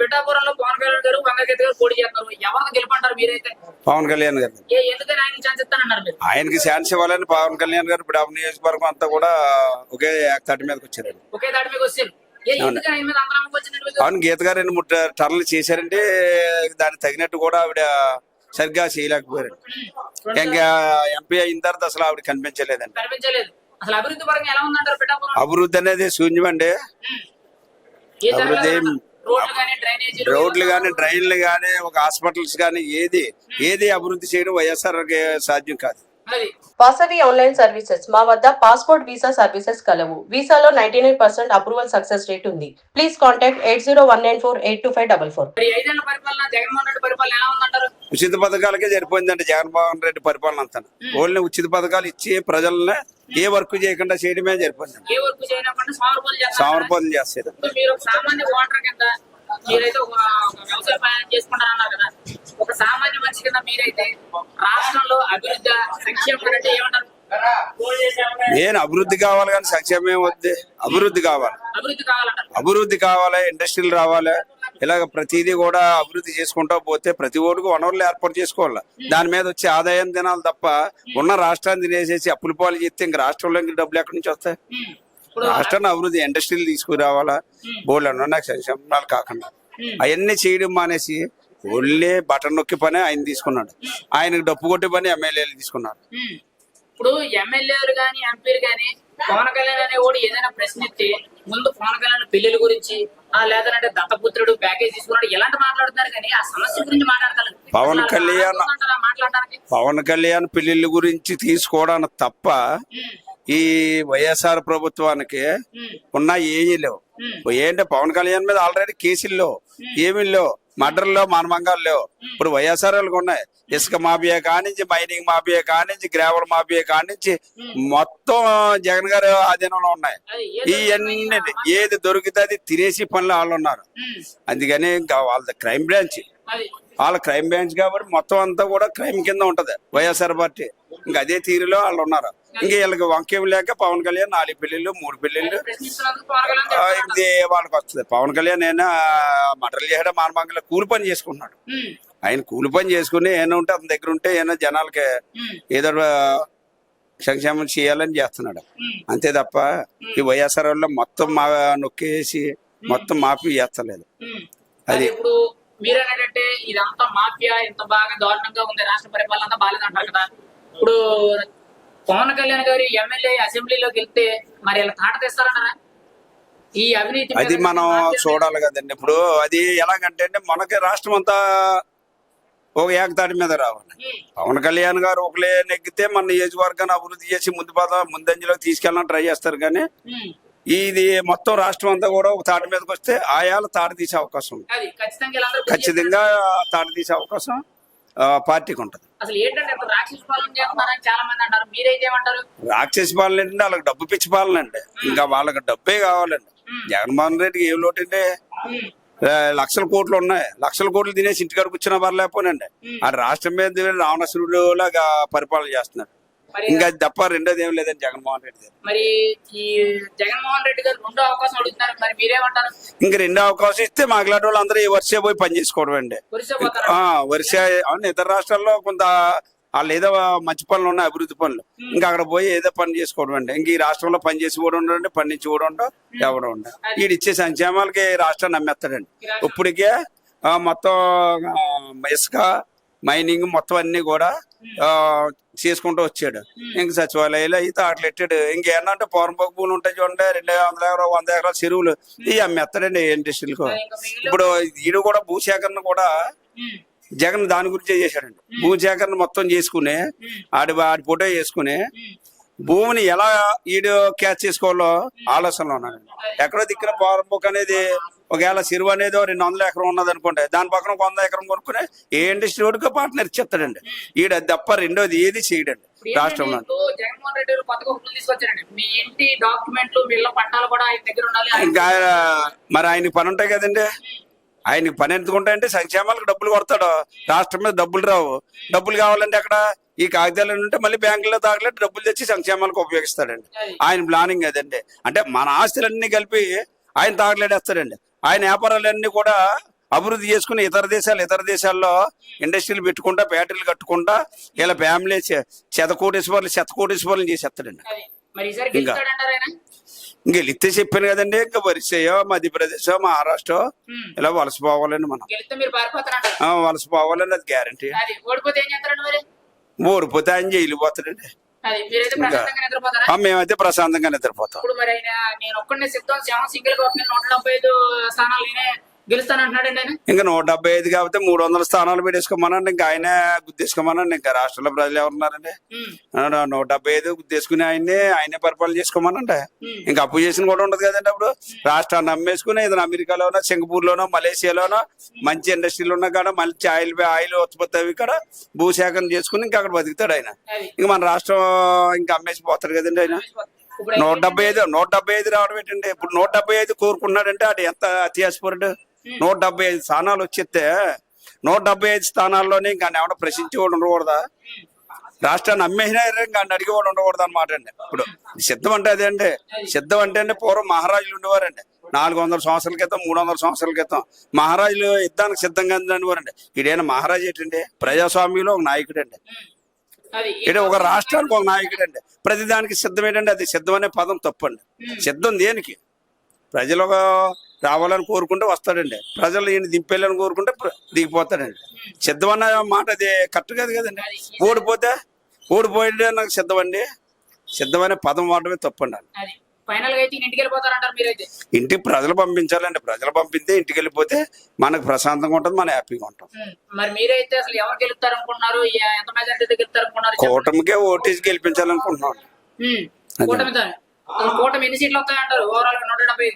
పిఠాపురంలో పవన్ కళ్యాణ్ గారు వంగగీత గారు పోటీ చేస్తారు ఎవరిని గెలుపంటారు మీరైతే? పవన్ కళ్యాణ్ గారు ఏ ఎందుకని ఆయన ఛాన్స్ ఇస్తానన్నారు మీరు? ఆయనకి ఛాన్స్ ఇవ్వాలని పవన్ కళ్యాణ్ గారు ఇప్పుడు నియోజకవర్గం అంతా కూడా ఒకే తటి మీదకి ఒకే వచ్చారు. ఎందుకని ఆయన మీద మీకు? అవును గీత గారు రెండు మూడు టర్న్లు చేశారంటే దానికి తగినట్టు కూడా ఆవిడ సరిగ్గా చేయలేకపోయారు ఇంకా ఎంపీ అయిన తర్వాత అసలు ఆవిడ కనిపించలేదండి. కనిపించలేదు. అసలు అభివృద్ధి అనేది శూన్యం అండి ఏ అభివృద్ధి? రోడ్లు కానీ డ్రైనేజీలు రోడ్లు కానీ డ్రైన్లు కానీ ఒక హాస్పిటల్స్ కానీ ఏది ఏది అభివృద్ధి చేయడం వైఎస్ఆర్ సాధ్యం కాదు. Vasavi online services. మా వద్ద పాస్పోర్ట్ వీసా సర్వీసెస్ కలవు. వీసాలో ninety nine percent approval success rate ఉంది. Please contact eight zero one nine four eight two five double four. ఉచిత పథకాలకే సరిపోయిందండి జగన్మోహన్ రెడ్డి పరిపాలన అంతా ఓన్లీ ఉచిత పథకాలు ఇచ్చి ప్రజల్ని ఏ వర్క్ చేయకుండా చేయడమే ఏ వర్క్ చేస్తారు? సమర్పణలు చేస్తారు. ఇప్పుడు మీరు ఒక సామాన్య ఓటర్ కింద మీరైతే ఒక ఒక వ్యవసాయ ప్రయాణం చేసుకుంటారన్నారు కదా. ఒక సామాన్య మనిషి కింద మీరైతే రాష్ట్రంలో అభివృద్ధి సంక్షేమం అంటే ఏమంటారు? నేను అభివృద్ధి కావాలి కానీ సంక్షేమం వద్దు. అభివృద్ధి కావాలి. అభివృద్ధి కావాలంటారు. అభివృద్ధి కావాలి ఇండస్ట్రీలు రావాలి. ఇలాగ ప్రతిదీ కూడా అభివృద్ధి చేసుకుంటా పోతే ప్రతి ఓటుకు వనరులు ఏర్పాటు చేసుకోవాలి? దాని మీద వచ్చే ఆదాయం తినాలి తప్ప ఉన్న రాష్ట్రాన్ని తినేసేసి అప్పుల పాలు చేస్తే ఇంక రాష్ట్రంలో ఇంక డబ్బులు ఎక్కడి నుంచి వస్తాయి? రాష్ట్రాన్ని అభివృద్ధి ఇండస్ట్రీలు తీసుకురావాలా? బోర్డు నాకు సంక్షేమాలు కాకుండా. అవన్నీ చేయడం మానేసి ఓన్లీ బటన్ నొక్కి పని ఆయన తీసుకున్నాడు. ఆయనకు డప్పు కొట్టే పని ఎమ్మెల్యేలు తీసుకున్నారు. ఉమ్. ఇప్పుడు ఎమ్మెల్యేలు గాని ఎంపీలు గాని పవన్ కళ్యాణ్ అనే ఏదైనా ప్రశ్న ఎత్తి ముందు పవన్ కళ్యాణ్ పెళ్ళిల గురించి లేదంటే దత్తపుత్రుడు ప్యాకేజ్ తీసుకున్నాడు. ఎలాంటి మాట్లాడుతున్నారు కానీ ఆ సమస్య గురించి మాట్లాడతారు పవన్ కళ్యాణ్- పవన్ కళ్యాణ్ పెళ్ళిళ్ళ గురించి తీసుకోవడానికి తప్ప. ఈ వైఎస్ఆర్ ప్రభుత్వానికి. ఉన్న ఏమీ లేవు. ఏంటంటే పవన్ కళ్యాణ్ మీద ఆల్రెడీ కేసులు లేవు. ఏమీ లేవు. మర్డర్లో మానవంగాలు లేవు. ఇప్పుడు వైఎస్ఆర్ వాళ్ళకి ఉన్నాయి ఇసుక మాఫియా కానించి మైనింగ్ మాఫియా కానించి గ్రావెల్ మాఫియా కానించి మొత్తం జగన్ గారు ఆధీనంలో ఉన్నాయి. ఇవన్నీ ఏది దొరికితే అది తినేసి పనులు వాళ్ళు ఉన్నారు. అందుకని ఇంకా వాళ్ళది క్రైమ్ బ్రాంచ్. వాళ్ళ క్రైమ్ బ్రాంచ్ కాబట్టి మొత్తం అంతా కూడా క్రైమ్ కింద ఉంటది. YSR party. ఇంకా అదే తీరులో వాళ్ళు ఉన్నారు. ఇంకా వీళ్ళకి వంకేం లేక పవన్ కళ్యాణ్ నాలుగు పెళ్ళిళ్ళు మూడు పెళ్ళిళ్ళు. ఇది వాళ్ళకి వస్తుంది పవన్ కళ్యాణ్ అయినా మటర్లు చేయడం మానమంగళ కూలి పని చేసుకుంటున్నాడు ఉమ్. ఆయన కూలి పని చేసుకుని ఏమైనా ఉంటే అతని దగ్గర ఉంటే ఏమైనా జనాలకి. ఏదో సంక్షేమం చేయాలని చేస్తున్నాడు. అంతే తప్ప ఈ వైఎస్ఆర్ వాళ్ళు మొత్తం మా నొక్కేసి మొత్తం మాఫీ చేస్తలేదు. అది. మీరేంటంటే ఇదంతా మాఫియా ఇంత బాగా దారుణంగా ఉంది రాష్ట్ర పరిపాలన అంతా బాగాలేదంటారు కదా ఇప్పుడు పవన్ కళ్యాణ్ గారు ఎమ్మెల్యే అసెంబ్లీలోకి వెళ్తే మరి ఇలా తాట తెస్తారంటారా ఈ అవినీతి అది మనం చూడాలి కదండి ఇప్పుడు అది ఎలాగంటే మనకి రాష్ట్రం అంతా ఒక ఏకతాటి మీద రావాలి. పవన్ కళ్యాణ్ గారు ఒకలే నెగ్గితే మన నియోజకవర్గాన్ని అభివృద్ధి చేసి ముందు పద ముందంజలో తీసుకెళ్ళాలని ట్రై చేస్తారు కానీ. ఇది మొత్తం రాష్ట్రం అంతా కూడా ఒక తాటి మీదకి వస్తే ఆయాల తాటి తీసే అవకాశం ఖచ్చితంగా తాటి తీసే అవకాశం పార్టీకి ఉంటుంది. అసలు ఏంటంటే రాక్షస పాలన చేస్తున్నారని చాలా మంది అంటారు. మీరైతే ఏమంటారు రాక్షసి పాలన ఏంటంటే వాళ్ళకి డబ్బు పిచ్చి పాలన అండి. ఇంకా వాళ్ళకి డబ్బే కావాలండి. జగన్మోహన్ రెడ్డికి ఏం లోటు. ఆ, లక్షల కోట్లు ఉన్నాయి. లక్షల కోట్లు తినేసి ఇంటికాడ కూర్చున్న పర్లేకపోనండి ఆ రాష్ట్రం మీద రావణసురుడు లాగా పరిపాలన చేస్తున్నారు. మరి ఇంకా తప్ప రెండోది ఏం లేదండి జగన్మోహన్ రెడ్డి మరి ఈ జగన్మోహన్ రెడ్డి గారు రెండో అవకాశం అడుగుతున్నారు. మరి మీరేమంటారు? ఇంక రెండో అవకాశం ఇస్తే మాట్లాడే వాళ్ళు అందరూ ఈ వర్షే పోయి పని చేసుకోవడం అండి. వర్ష అవును ఇతర రాష్ట్రాల్లో కొంత వాళ్ళు ఏదో మంచి పనులు ఉన్నాయి అభివృద్ధి పనులు. ఇంకా అక్కడ పోయి ఏదో పని చేసుకోవడం అండి. ఇంక ఈ రాష్ట్రంలో పని చేసి కూడా ఉండండి పని నుంచి కూడా ఉండవు ఎవడు ఉండవు వీడు ఇచ్చే సంక్షేమాలకి రాష్ట్రాన్ని నమ్మేస్తాడండి. ఇప్పటికే మొత్తం ఇసుక మైనింగ్ మొత్తం అన్ని కూడా చేసుకుంటూ వచ్చాడు. ఇంక సచివాలయాలు అయితే అట్లా ఎట్టాడు. ఇంకేమన్నా పోరంపోక భూములు ఉంటాయి చూడండి రెండు వందల ఎకరాలు వంద ఎకరాల చెరువులు. ఇవి అమ్మేస్తాడండి ఇండస్ట్రీలకు ఇప్పుడు వీడు కూడా భూసేకరణ కూడా. జగన్ దాని గురించే చేశాడండి. భూసేకరణ మొత్తం చేసుకుని ఆడి ఆడి ఫోటో చేసుకుని భూమిని ఎలా ఈడు క్యాచ్ చేసుకోవాలో ఆలోచనలో ఉన్నాడండి. ఎక్కడో దిక్కున పోరంబోక్ అనేది ఒకవేళ చెరువు అనేది రెండు వందల ఎకరం ఉన్నది అనుకోండి దాని పక్కన ఒక వంద ఎకరం కొనుక్కుని ఏ ఇండస్ట్రీ వాడికి పార్ట్నర్ ఇచ్చేస్తాడండి. ఈడు తప్ప రెండోది ఏది చేయడండి రాష్ట్రంలో. మరి ఆయనకి పని ఉంటాయి కదండి. ఆయనకి పని ఎందుకుంటాయంటే సంక్షేమాలకు డబ్బులు కొడతాడు. రాష్ట్రం మీద డబ్బులు రావు. డబ్బులు కావాలంటే అక్కడ ఈ కాగితాలు ఉంటే మళ్ళీ బ్యాంకులో తాగలేట్టు డబ్బులు తెచ్చి సంక్షేమాలకు ఉపయోగిస్తాడండి. ఆయన ప్లానింగ్ అదండి. అంటే మన ఆస్తులన్నీ కలిపి ఆయన తాగలేడేస్తాడండి ఆయన వ్యాపారాలన్నీ కూడా అభివృద్ధి చేసుకుని ఇతర దేశాలు ఇతర దేశాల్లో ఇండస్ట్రీలు పెట్టుకుంటా బ్యాటరీలు కట్టుకుంటా ఇలా ఫ్యామిలీ శతకోటేశ్వర్లు శతకోటేశ్వర్లు చేసేస్తాడండి. ఇంక. గెలిస్తే చెప్పాను కదండి ఇంకా వరిసయో మధ్యప్రదేశ్ మహారాష్ట్ర. ఇలా వలస పోవాలండి మనం. వలస పోవాలండి అది గ్యారంటీ ఓడిపోతే ఆయన జైలు పోతాడండి. మేమైతే ప్రశాంతంగా నిద్రపోతాం. ఇప్పుడు మరి ఆయన నేను ఒక్కడినే సిద్ధం సింగిల్గా నూట డెబ్బై ఐదు స్థానాలు నేనే గెలుస్తానంటున్నాడండి ఆయన? ఇంకా నూట డెబ్బై ఐదు కాబట్టి మూడు వందల స్థానాలు పెట్టేసుకోమనండి. ఇంకా ఆయన గుద్దేసుకోమనండి ఇంకా రాష్ట్రంలో ప్రజలు ఎవరున్నారండి? ఉమ్. ఆ, నూట డెబ్బై ఐదు గుద్దేసుకుని ఆయన్ని ఆయనే పరిపాలన చేసుకోమనండి. ఉమ్. ఇంకా అప్పు చేసిన కూడా ఉండదు కదండి అప్పుడు. రాష్ట్రాన్ని అమ్మేసుకుని ఏదైనా అమెరికాలోనో సింగపూర్లోనో మలేషియాలోనో మంచి ఇండస్ట్రీలు ఉన్న కాడ మంచి ఆయిల్ ఆయిల్ ఉత్పత్తి అవి ఇక్కడ భూసేకరణ చేసుకుని ఇంకా అక్కడ బతుకుతాడు ఆయన. అది. ఇంకా మన రాష్ట్రం ఇంకా అమ్మేసి పోతాడు కదండి ఆయన. ఇప్పుడు నూట డెబ్బై ఐదు నూట డెబ్బై ఐదు రావడం ఏంటంటే ఇప్పుడు నూట డెబ్బై ఐదు కోరుకున్నాడంటే అది ఎంత అత్యాసపరుడు నూట డెబ్బై ఐదు స్థానాలు వచ్చేస్తే నూట డెబ్బై ఐదు స్థానాల్లోనే ఇంకా ఎవడ ప్రశ్నించేవాడు ఉండకూడదా? రాష్ట్రాన్ని అమ్మేసినా ఇంకా అడిగేవాడు ఉండకూడదు అనమాట అండి. ఇప్పుడు సిద్ధం అంటే అదే అండి. సిద్ధం అంటే అండి పూర్వం మహారాజులు ఉండేవారండి నాలుగు వందల సంవత్సరాల క్రితం మూడు వందల సంవత్సరాల క్రితం మహారాజులు యుద్ధానికి సిద్ధంగా ఉండేవారండి ఈడైనా మహారాజు ఏంటండి? ప్రజాస్వామ్యంలో ఒక నాయకుడు అండి. ఇది ఒక రాష్ట్రానికి ఒక నాయకుడు అండి. ప్రతిదానికి సిద్ధం ఏంటంటే అది సిద్ధం అనే పదం తప్పండి. సిద్ధం దేనికి? ప్రజలు రావాలని కోరుకుంటే వస్తాడండి. ప్రజలు ఈయన దింపేయాలని కోరుకుంటే దిగిపోతాడండి. సిద్ధం అన్న మాట అది కరెక్ట్ కాదు కదండి. ఓడిపోతే ఓడిపోయిందే నాకు సిద్ధం అండి సిద్ధం అనే పదం వాడమే తప్పండి ఇంటికి ప్రజలు పంపించాలండి. ప్రజలు పంపిస్తే ఇంటికి వెళ్ళిపోతే మనకు ప్రశాంతంగా ఉంటుంది మనం హ్యాపీగా ఉంటాం. మరి మీరైతే అసలు ఎవరు గెలుస్తారు అనుకున్నారు ఏ- ఎంత మెజార్టీ గెలుస్తారు అనుకున్నారు చెప్పండి. కూటమికే ఓటేసి గెలిపించాలనుకుంటున్నాం. అసలు కూటమి ఎన్ని సీట్లు వస్తాయంటారు? ఓవరాల్ నూట డెబ్బై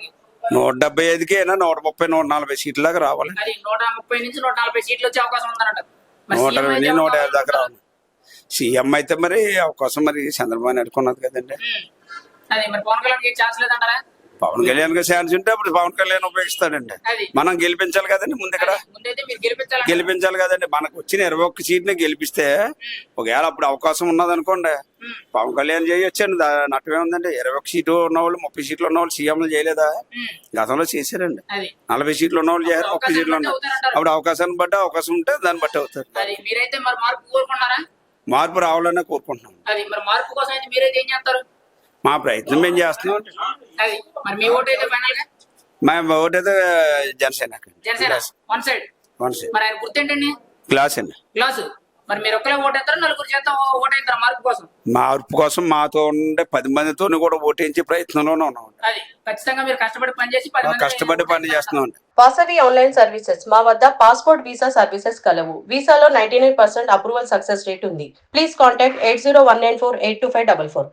నూట డెబ్బై ఐదుకి అయినా నూట ముప్పై నూట నలభై సీట్ల దాకా రావాలి నూట ముప్పై నుంచి నూట నలభై సీట్లు వచ్చే అవకాశం ఉందన్నట్టు. నూట ఇరవై నూట యాభై దాకా రావాలి. సీఎం అయితే మరి అవకాశం మరి చంద్రబాబు నాయుడు కొన్నది కదండి. మరి పవన్ కళ్యాణ్ ఛాన్స్ లేదంటారా? పవన్ కళ్యాణ్గా ఛాన్స్ ఉంటే అప్పుడు పవన్ కళ్యాణ్ ఉపయోగిస్తాడండి. మనం గెలిపించాలి కదండి ముందు ఇక్కడ గెలిపించాలి. కదండి. మనకు వచ్చిన ఇరవై ఒక్క సీట్ని గెలిపిస్తే ఒకవేళ అప్పుడు అవకాశం ఉన్నది అనుకోండి. పవన్ కళ్యాణ్ చేయొచ్చండి. నట్టమే ఉందండి. ఇరవై ఒక్క సీటు ఉన్నవాళ్ళు ముప్పై సీట్లు ఉన్నవాళ్ళు సీఎంలు చేయలేదా. గతంలో చేశారండి. నలభై సీట్లు ఉన్నవాళ్ళు చేశారు ముప్పై అవకాశాన్ని సీట్లు అవుతారంటారు. అప్పుడు అవకాశాన్ని బట్టి అవకాశం ఉంటే దాన్ని బట్టి అవుతారు. మార్పు రావాలనే కోరుకుంటున్నాం. మా ప్రయత్నం మేము చేస్తున్నాం. అది మరి మీ ఓటు అయితే ఫైనల్గా? మేము ఓటైతే Janasena. Janasena one side one side మరి ఆయన గుర్తేంటండి? క్లాస్ అండి. గ్లాసు. మరి మీరు ఒక్కలే ఓటేస్తారా నలుగురు చేత ఓటేస్తారా మార్పు కోసం? మార్పు కోసం మాతో ఉండే పది మందితో కూడా ఓటించే ప్రయత్నంలోనే ఉన్నాం అది ఖచ్చితంగా మీరు కష్టపడి పనిచేసి పది మంది కష్టపడి పని చేస్తున్నాం వాసవి ఆన్లైన్ సర్వీసెస్. మా వద్ద పాస్పోర్ట్ వీసా సర్వీసెస్ కలవు. వీసాలో ninety nine percent approval success rate ఉంది. Please contact eight zero one nine four eight two five double four